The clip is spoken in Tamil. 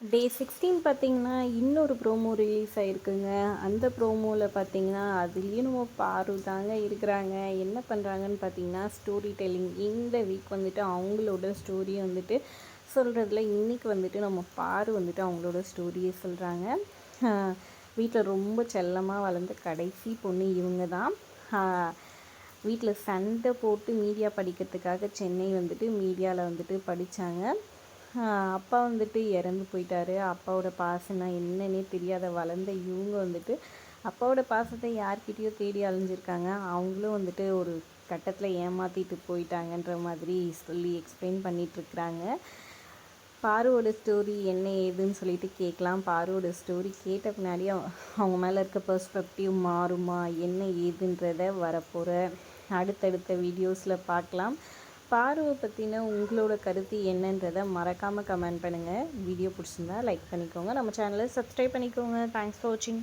டே சிக்ஸ்டீன் பார்த்தீங்கன்னா இன்னொரு ப்ரோமோ ரிலீஸ் ஆகிருக்குங்க அந்த ப்ரோமோவில் பார்த்தீங்கன்னா அதுலேயும் நம்ம பாரு தாங்க இருக்கிறாங்க. என்ன பண்ணுறாங்கன்னு பார்த்தீங்கன்னா ஸ்டோரி டெல்லிங் இந்த வீக் வந்துட்டு அவங்களோட ஸ்டோரியை வந்துட்டு சொல்கிறதுல இன்றைக்கி வந்துட்டு நம்ம பாரு வந்துட்டு அவங்களோட ஸ்டோரியை சொல்கிறாங்க வீட்டில் ரொம்ப செல்லமாக வளர்ந்த கடைசி பொண்ணு இவங்க தான் வீட்டில் சண்டை போட்டு மீடியா படிக்கிறதுக்காக சென்னை வந்துட்டு மீடியாவில் வந்துட்டு படித்தாங்க அப்பா வந்துட்டு இறந்து போயிட்டாரு. அப்பாவோட பாசம்னா என்னன்னே தெரியாத வளர்ந்த இவங்க வந்துட்டு அப்பாவோட பாசத்தை யார்கிட்டயோ தேடி அழிஞ்சிருக்காங்க அவங்களும் வந்துட்டு ஒரு கட்டத்தில் ஏமாற்றிட்டு போயிட்டாங்கன்ற மாதிரி சொல்லி எக்ஸ்பிளைன் பண்ணிகிட்ருக்குறாங்க பாருவோட ஸ்டோரி என்ன ஏதுன்னு சொல்லிட்டு கேட்கலாம். பாருவோட ஸ்டோரி கேட்ட பின்னாடி அவங்க மேலே இருக்க பர்ஸ்பெக்டிவ் மாறுமா? என்ன ஏதுன்றத வரப்போகிற அடுத்தடுத்த வீடியோஸில் பார்க்கலாம். பார்வை பற்றின உங்களோட கருத்து என்னன்றதை மறக்காமல் கமெண்ட் பண்ணுங்கள் வீடியோ பிடிச்சிருந்தா லைக் பண்ணிக்கோங்க. நம்ம சேனலை சப்ஸ்கிரைப் பண்ணிக்கோங்க. தேங்க்ஸ் ஃபார் வாட்சிங்